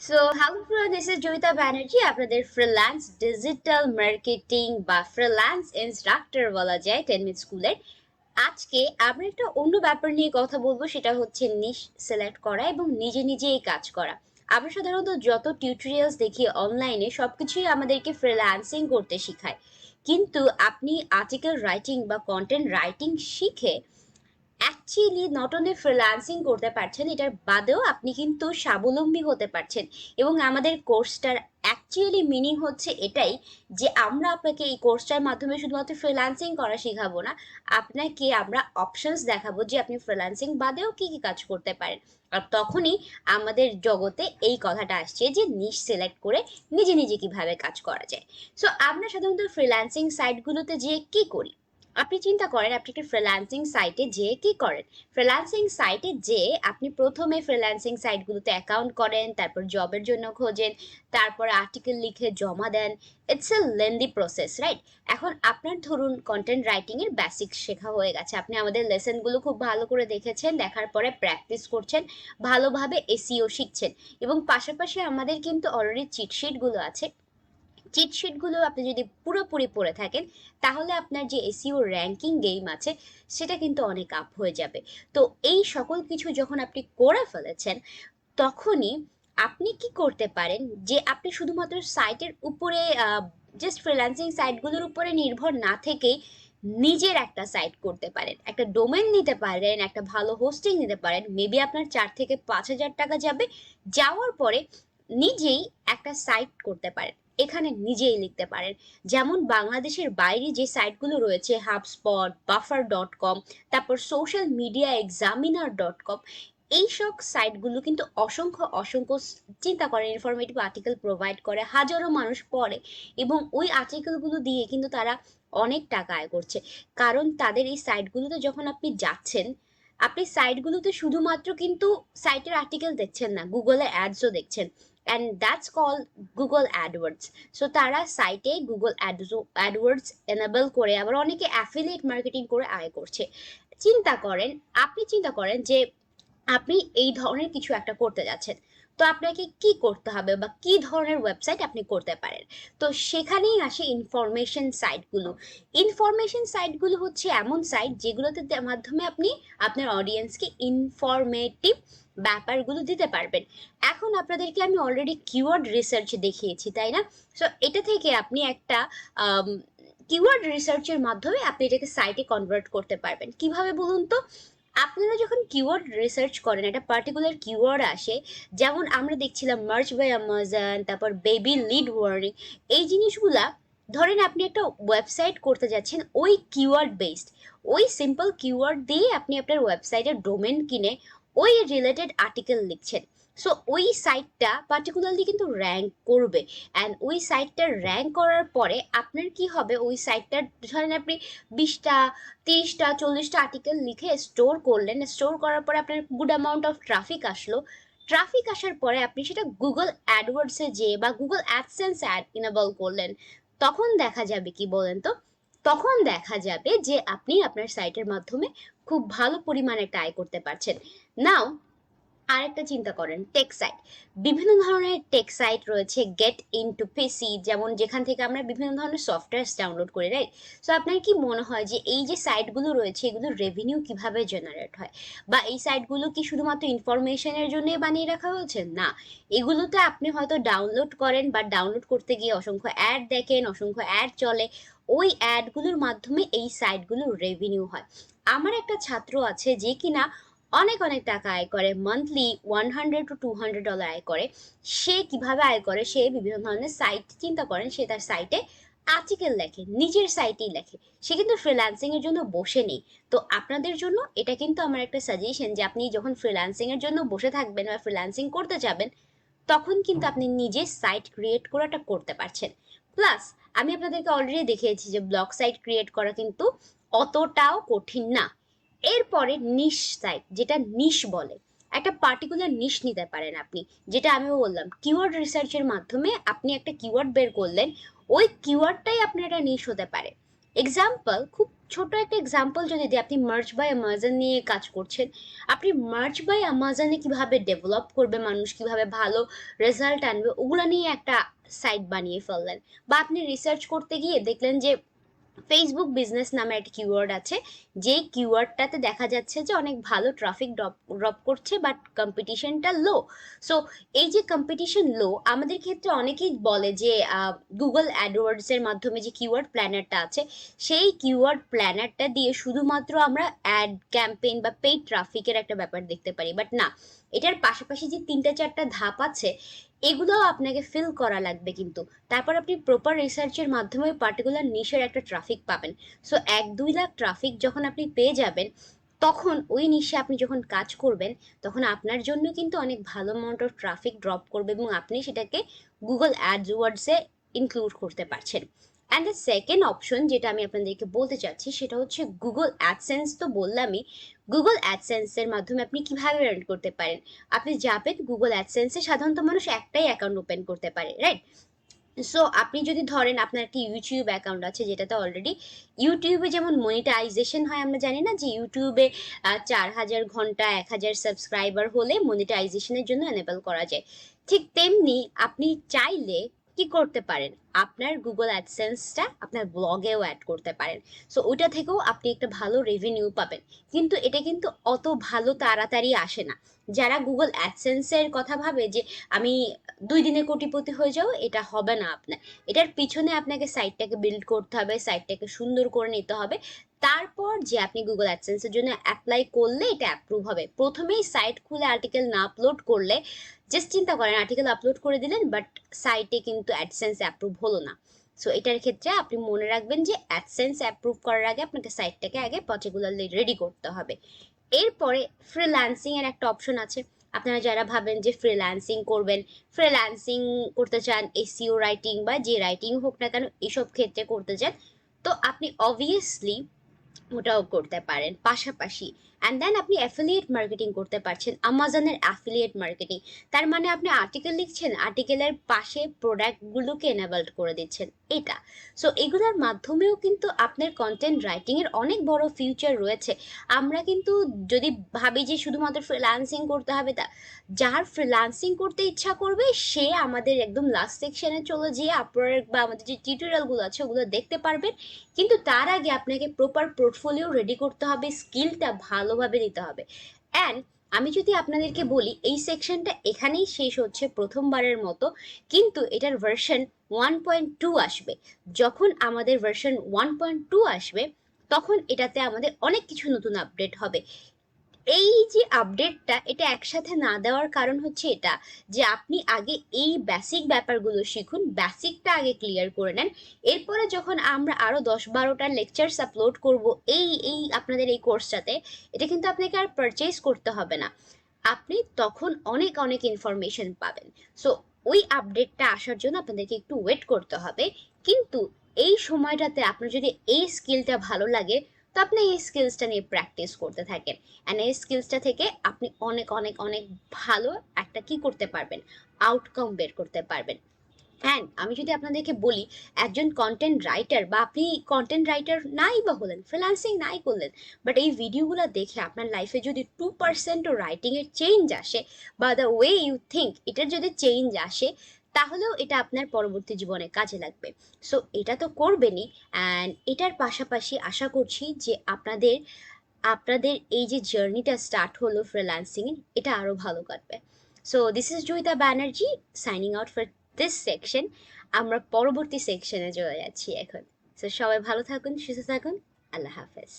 So hello friend this is Joyita Banerjee আপনাদের freelance digital marketing বা freelance instructor বলা যায় টেন স্কুলের আজকে আমরা একটা অন্য ব্যাপার নিয়ে কথা বলব, সেটা হচ্ছে নিশ সিলেক্ট করা এবং নিজে নিজেই কাজ করা। আমরা সাধারণত যত টিউটোরিয়ালস দেখি অনলাইনে সবকিছুই আমাদেরকে ফ্রিল্যান্সিং করতে শেখায়। কিন্তু আপনি আর্টিকেল রাইটিং বা কন্টেন্ট রাইটিং শিখে অ্যাকচুয়ালি নট অনলি ফ্রিল্যান্সিং করতে পারছেন, এটার বাদেও আপনি কিন্তু স্বাবলম্বী হতে পারছেন। এবং আমাদের কোর্সটার অ্যাকচুয়ালি মিনিং হচ্ছে এটাই যে আমরা আপনাকে এই কোর্সটার মাধ্যমে শুধুমাত্র ফ্রিল্যান্সিং করা শেখাবো না, আপনাকে আমরা অপশনস দেখাবো যে আপনি ফ্রিল্যান্সিং বাদেও কি কি কাজ করতে পারেন। আর তখনই আমাদের জগতে এই কথাটা আসছে যে নিশ সিলেক্ট করে নিজে নিজে কীভাবে কাজ করা যায়। সো আমরা সাধারণত ফ্রিল্যান্সিং সাইটগুলোতে যেয়ে কী করি? আপনি চিন্তা করেন আপনি একটা ফ্রিল্যান্সিং সাইটে যেয়ে কি করেন। ফ্রিল্যান্সিং সাইটে যে আপনি প্রথমে ফ্রিল্যান্সিং সাইটগুলোতে অ্যাকাউন্ট করেন, তারপর জবের জন্য খোঁজেন, তারপর আর্টিকেল লিখে জমা দেন। It's a lengthy process right এখন আপনার ধরুন কন্টেন্ট রাইটিংয়ের বেসিক শেখা হয়ে গেছে। আপনি আমাদের লেসেনগুলো খুব ভালো করে দেখেছেন, দেখার পরে প্র্যাকটিস করছেন, ভালোভাবে এসিও শিখছেন এবং পাশাপাশি আমাদের কিন্তু অলরেডি চিটশিটগুলো আছে। চিটশিটগুলো আপনি যদি পুরোপুরি পড়ে থাকেন, তাহলে আপনার যে এসিও র্যাঙ্কিং গেম আছে, সেটা কিন্তু অনেক আপ হয়ে যাবে। তো এই সকল কিছু যখন আপনি করে ফেলেছেন, তখনই আপনি কি করতে পারেন যে আপনি শুধুমাত্র সাইটের উপরে জাস্ট ফ্রিল্যান্সিং সাইটগুলোর উপরে নির্ভর না থেকেই নিজের একটা সাইট করতে পারেন। একটা ডোমেন নিতে পারেন, একটা ভালো হোস্টিং নিতে পারেন। মেবি আপনার চার থেকে পাঁচ হাজার টাকা যাবে, যাওয়ার পরে নিজেই একটা সাইট করতে পারেন। এখানে নিজেই লিখতে পারেন। যেমন বাংলাদেশের বাইরে যে সাইটগুলো রয়েছে হাবস্পট বাফার ডট কম তারপর Social Media Examiner dot com এইসব সাইটগুলো কিন্তু অসংখ্য অসংখ্য চিন্তা করে ইনফরমেটিভ আর্টিকেল প্রোভাইড করে, হাজারো মানুষ পড়ে এবং ওই আর্টিকেলগুলো দিয়ে কিন্তু তারা অনেক টাকা আয় করছে। কারণ তাদের এই সাইটগুলোতে যখন আপনি যাচ্ছেন, আপনি সাইটগুলোতে শুধুমাত্র কিন্তু সাইটের আর্টিকেল দেখছেন না গুগলে অ্যাডসও দেখছেন। And that's call Google AdWords so তারা সাইটে গুগল অ্যাডওয়ার্ডস এনেবল করে, আবার অনেকে অ্যাফিলিয়েট মার্কেটিং করে আয় করছে। চিন্তা করেন, আপনি চিন্তা করেন যে আপনি এই ধরনের কিছু একটা করতে যাচ্ছেন। তো আপনাকে কি করতে হবে বা কি ধরনের ওয়েবসাইট আপনি করতে পারেন? তো সেখানেই আসে ইনফরমেশন সাইটগুলো ইনফরমেশন সাইটগুলো হচ্ছে এমন সাইট যেগুলোতে মাধ্যমে আপনি আপনার অডিয়েন্সকে ইনফরমেটিভ ব্যাপারগুলো দিতে পারবেন। এখন আপনাদেরকে আমি অলরেডি কিওয়ার্ড রিসার্চ দেখিয়েছি, তাই না? সো এটা থেকে আপনি একটা কিওয়ার্ড রিসার্চের মাধ্যমে আপনি এটাকে সাইটে কনভার্ট করতে পারবেন। কীভাবে বলুন তো? আপনারা যখন কিওয়ার্ড রিসার্চ করেন, একটা পার্টিকুলার কিওয়ার্ড আসে, যেমন আমরা দেখছিলাম মার্চ বাই অ্যামাজন তারপর বেবি লিড ওয়ার্নিং এই জিনিসগুলা, ধরেন আপনি একটা ওয়েবসাইট করতে যাচ্ছেন, ওই কিওয়ার্ড বেসড ওই সিম্পল কিওয়ার্ড দিয়ে আপনি আপনার ওয়েবসাইটের ডোমেন কিনে ওই রিলেটেড আর্টিকেল লিখছেন। সো ওই সাইটটা পার্টিকুলারলি কিন্তু র্যাঙ্ক করবে। অ্যান্ড ওই সাইটটা র্যাঙ্ক করার পরে আপনার কি হবে? ওই সাইটটার ধরেন আপনি বিশটা, তিরিশটা, চল্লিশটা আর্টিকেল লিখে স্টোর করলেন। স্টোর করার পরে আপনার গুড অ্যামাউন্ট অফ ট্রাফিক আসলো। ট্রাফিক আসার পরে আপনি সেটা গুগল অ্যাডওয়ার্ডসে যেয়ে বা গুগল অ্যাডসেন্স অ্যাড ইনেবল করলেন, তখন দেখা যাবে কি বলেন তো? তখন দেখা যাবে যে আপনি আপনার সাইটের মাধ্যমে খুব ভালো পরিমাণে আয় করতে পারছেন। নাও আরেকটা চিন্তা করেন টেক সাইট বিভিন্ন ধরনের টেক সাইট রয়েছে গেট ইন টু পিসি যেমন যেখান থেকে আমরা বিভিন্ন ধরনের সফটওয়্যার ডাউনলোড করি রাইট সো আপনার কি মনে হয় যে এই যে সাইটগুলো রয়েছে এগুলো রেভিনিউ কীভাবে জেনারেট হয়? বা এই সাইটগুলো কি শুধুমাত্র ইনফরমেশনের জন্য বানিয়ে রাখা হয়েছে? না, এগুলোতে আপনি হয়তো ডাউনলোড করেন বা ডাউনলোড করতে গিয়ে অসংখ্য অ্যাড দেখেন, অসংখ্য অ্যাড চলে, ওই অ্যাডগুলোর মাধ্যমে এই সাইটগুলোর রেভিনিউ হয়। আমার একটা ছাত্র আছে যে কিনা অনেক অনেক টাকা আয় করে। Monthly one hundred to two hundred dollar আয় করে। সে কীভাবে আয় করে? সে বিভিন্ন ধরনের সাইট চিন্তা করেন। সে তার সাইটে আর্টিকেল লেখে, নিজের সাইটেই লেখে। সে কিন্তু ফ্রিল্যান্সিংয়ের জন্য বসে নেই। তো আপনাদের জন্য এটা কিন্তু আমার একটা সাজেশন যে আপনি যখন ফ্রিল্যান্সিংয়ের জন্য বসে থাকবেন বা ফ্রিল্যান্সিং করতে যাবেন, তখন কিন্তু আপনি নিজে সাইট ক্রিয়েট করাটা করতে পারছেন। প্লাস আমি আপনাদেরকে অলরেডি দেখিয়েছি যে ব্লগ সাইট ক্রিয়েট করা কিন্তু অতটাও কঠিন না। এরপরে নিশ সাইট যেটা নিশ বলে। একটা পার্টিকুলার নিশ নিতে পারেন আপনি, যেটা আমি বললাম। কিওয়ার্ড রিসার্চের মাধ্যমে আপনি একটা কিওয়ার্ড বের করলেন, ওই কিওয়ার্ডটাই আপনার একটা নিশ হতে পারে। এক্সাম্পল খুব ছোট একটা এক্সাম্পল যদি দিই আপনি মার্চ বাই অ্যামাজন নিয়ে কাজ করছেন, আপনি মার্চ বাই অ্যামাজনে কীভাবে ডেভেলপ করবে মানুষ, কীভাবে ভালো রেজাল্ট আনবে, ওগুলো নিয়ে একটা সাইট বানিয়ে ফেললেন। বা আপনি রিসার্চ করতে গিয়ে দেখলেন যে ফেসবুক বিজনেস নামে একটা কিওয়ার্ড আছে। যেই কিওয়ার্ডটাতে দেখা যাচ্ছে যে অনেক ভালো ট্রাফিক ড্রপ ড্রপ করছে বাট কম্পিটিশনটা লো সো এই যে কম্পিটিশন লো আমাদের ক্ষেত্রে অনেকেই বলে যে গুগল অ্যাডওয়ার্ডসের মাধ্যমে যে কিওয়ার্ড প্ল্যানারটা আছে, সেই কিওয়ার্ড প্ল্যানারটা দিয়ে শুধুমাত্র আমরা অ্যাড ক্যাম্পেইন বা পেইড ট্রাফিকের একটা ব্যাপার দেখতে পারি। বাট না, এটার পাশাপাশি যে তিনটা চারটা ধাপ আছে এগুলোও আপনাকে ফিল করা লাগবে কিন্তু। তারপর আপনি প্রপার রিসার্চের মাধ্যমে পার্টিকুলার নিশের একটা ট্রাফিক পাবেন। সো এক দুই লাখ ট্রাফিক যখন আপনি পেয়ে যাবেন, তখন ওই নিশে আপনি যখন কাজ করবেন, তখন আপনার জন্য কিন্তু অনেক ভালো অ্যামাউন্ট অফ ট্রাফিক ড্রপ করবে এবং আপনি সেটাকে গুগল অ্যাডস ওয়ার্ডসে ইনক্লুড করতে পারছেন। অ্যান্ড দ্য সেকেন্ড অপশন যেটা আমি আপনাদেরকে বলতে চাচ্ছি সেটা হচ্ছে গুগল অ্যাডসেন্স তো বললামই। গুগল অ্যাডসেন্সের মাধ্যমে আপনি কীভাবে আর্ন করতে পারেন? আপনি যাবেন গুগল অ্যাডসেন্সে সাধারণত মানুষ একটাই অ্যাকাউন্ট ওপেন করতে পারে রাইট সো আপনি যদি ধরেন আপনার একটি ইউটিউব অ্যাকাউন্ট আছে যেটাতে অলরেডি ইউটিউবে যেমন মনিটাইজেশন হয়, আমরা জানি না যে ইউটিউবে চার হাজার ঘণ্টা, এক হাজার সাবস্ক্রাইবার হলে মনিটাইজেশনের জন্য এনেবল করা যায়। ঠিক তেমনি আপনি চাইলে কি করতে পারেন? আপনার গুগল অ্যাডসেন্সটা আপনার ব্লগেও অ্যাড করতে পারেন। সো ওইটা থেকেও আপনি একটা ভালো রেভিনিউ পাবেন। কিন্তু এটা কিন্তু অত ভালো তাড়াতাড়ি আসে না। যারা গুগল অ্যাডসেন্সের কথা ভাবে যে, আমি দুই দিনে কোটিপতি হয়ে যাও এটা হবে না আপনার। এটার পিছনে আপনাকে সাইটটাকে বিল্ড করতে হবে সাইটটাকে সুন্দর করে নিতে হবে। তারপর যে আপনি গুগল অ্যাডসেন্সের জন্য অ্যাপ্লাই করলে এটা অ্যাপ্রুভ হবে। প্রথমেই সাইট খুলে আর্টিকেল না আপলোড করলে জাস্ট চিন্তা করেন আর্টিকেল আপলোড করে দিলেন বাট সাইটে কিন্তু অ্যাডসেন্স অ্যাপ্রুভ হলো না। সো এটার ক্ষেত্রে আপনি মনে রাখবেন যে অ্যাডসেন্স অ্যাপ্রুভ করার আগে আপনাকে সাইটটাকে আগে পার্টিকুলারলি রেডি করতে হবে। এরপরে ফ্রিল্যান্সিং এর একটা অপশন আছে। আপনারা যারা ভাবেন যে ফ্রিল্যান্সিং করবেন ফ্রিল্যান্সিং করতে চান এসিও রাইটিং বা যে রাইটিং হোক না কেন, এসব ক্ষেত্রে করতে চান, তো আপনি অবভিয়াসলি ওটাও করতে পারেন। পাশাপাশি অ্যান্ড দেন আপনি অ্যাফিলিয়েট মার্কেটিং করতে পারছেন আমাজনের অ্যাফিলিয়েট মার্কেটিং তার মানে আপনি আর্টিকেল লিখছেন আর্টিকেলের পাশে প্রোডাক্টগুলোকে এনাবেলড করে দিচ্ছেন, এটা। সো এগুলোর মাধ্যমেও কিন্তু আপনার কন্টেন্ট রাইটিংয়ের অনেক বড় ফিউচার রয়েছে। আমরা কিন্তু যদি ভাবি যে শুধুমাত্র ফ্রিলান্সিং করতে হবে তা, যার ফ্রিলান্সিং করতে ইচ্ছা করবে, সে আমাদের একদম লাস্ট সেকশনে চলে যেয়ে আপওয়ার্ক বা আমাদের যে টিউটোরিয়ালগুলো আছে, ওগুলো দেখতে পারবেন। কিন্তু তার আগে আপনাকে প্রপার পোর্টফোলিও রেডি করতে হবে স্কিলটা ভালোভাবে দিতে হবে। অ্যান্ড আমি যদি আপনাদেরকে বলি, এই সেকশনটা এখানেই শেষ হচ্ছে প্রথমবারের মতো, কিন্তু এটার ভার্সন ওয়ান পয়েন্ট টু আসবে। যখন আমাদের ভার্সন ওয়ান পয়েন্ট টু আসবে, তখন এটাতে আমাদের অনেক কিছু নতুন আপডেট হবে। এই যে আপডেটটা এটা একসাথে না দেওয়ার কারণ হচ্ছে এটা, যে আপনি আগে এই বেসিক ব্যাপারগুলো শিখুন বেসিকটা আগে ক্লিয়ার করে নেন। এরপরে যখন আমরা আরও দশ বারোটা লেকচার্স আপলোড করব এই এই আপনাদের এই কোর্সটাতে এটা কিন্তু আপনাকে আর পারচেস করতে হবে না। আপনি তখন অনেক অনেক ইনফরমেশন পাবেন। সো ওই আপডেটটা আসার জন্য আপনাদেরকে একটু ওয়েট করতে হবে। কিন্তু এই সময়টাতে আপনার যদি এই স্কিলটা ভালো লাগে তো আপনি এই স্কিলসটা নিয়ে প্র্যাকটিস করতে থাকেন। অ্যান্ড এই স্কিলসটা থেকে আপনি অনেক অনেক অনেক ভালো একটা কি করতে পারবেন? আউটকাম বের করতে পারবেন। অ্যান্ড আমি যদি আপনাদেরকে বলি, একজন কন্টেন্ট রাইটার বা আপনি কন্টেন্ট রাইটার নাই বা হলেন ফ্রিল্যান্সিং নাই করলেন বাট এই ভিডিওগুলো দেখে আপনার লাইফে যদি টু পার্সেন্টও রাইটিংয়ের চেঞ্জ আসে, বা দ্য ওয়ে ইউ থিঙ্ক এটার যদি চেঞ্জ আসে তাহলেও এটা আপনার পরবর্তী জীবনে কাজে লাগবে। সো এটা তো করবেনই অ্যান্ড এটার পাশাপাশি আশা করছি যে আপনাদের আপনাদের এই যে জার্নিটা স্টার্ট হলো ফ্রিল্যান্সিং এটা আরও ভালো কাটবে। So this is Joyita Banerjee signing out for this section আমরা পরবর্তী সেকশনে চলে যাচ্ছি এখন। সো সবাই ভালো থাকুন, সুস্থ থাকুন। আল্লাহ হাফেজ।